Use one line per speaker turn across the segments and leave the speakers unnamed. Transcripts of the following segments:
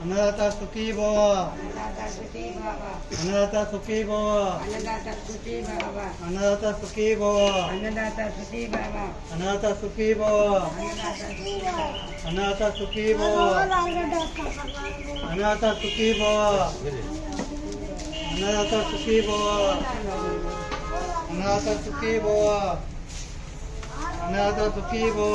अन्नदाता सुखी
भव अन्नदाता सुखी
भव अन्नदाता सुखी
भव अन्नदाता सुखी
भव अन्नदाता सुखी
भव अन्नदाता सुखी
भव अन्नदाता सुखी
भव अन्नदाता सुखी भव अन्नदाता सुखी भव अन्नदाता सुखी भव अन्नदाता सुखी भव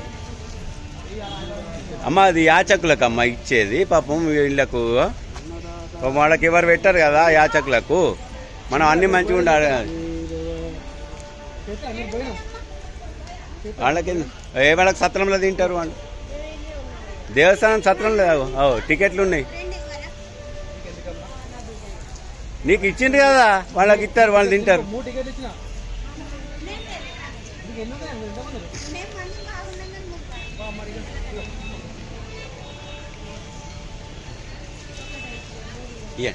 అమ్మ అది యాచకులకు అమ్మ ఇచ్చేది. పాపం వీళ్ళకు వాళ్ళకి ఎవరు పెట్టారు కదా యాచకులకు. మనం అన్ని మంచిగా ఉండాలి. వాళ్ళకి ఏ వాళ్ళకి సత్రంలో తింటారు వాళ్ళు? దేవస్థానం సత్రంలో ఓ టికెట్లు ఉన్నాయి. నీకు ఇచ్చిండ్రు కదా వాళ్ళకి ఇస్తారు వాళ్ళు తింటారు.
Yeah.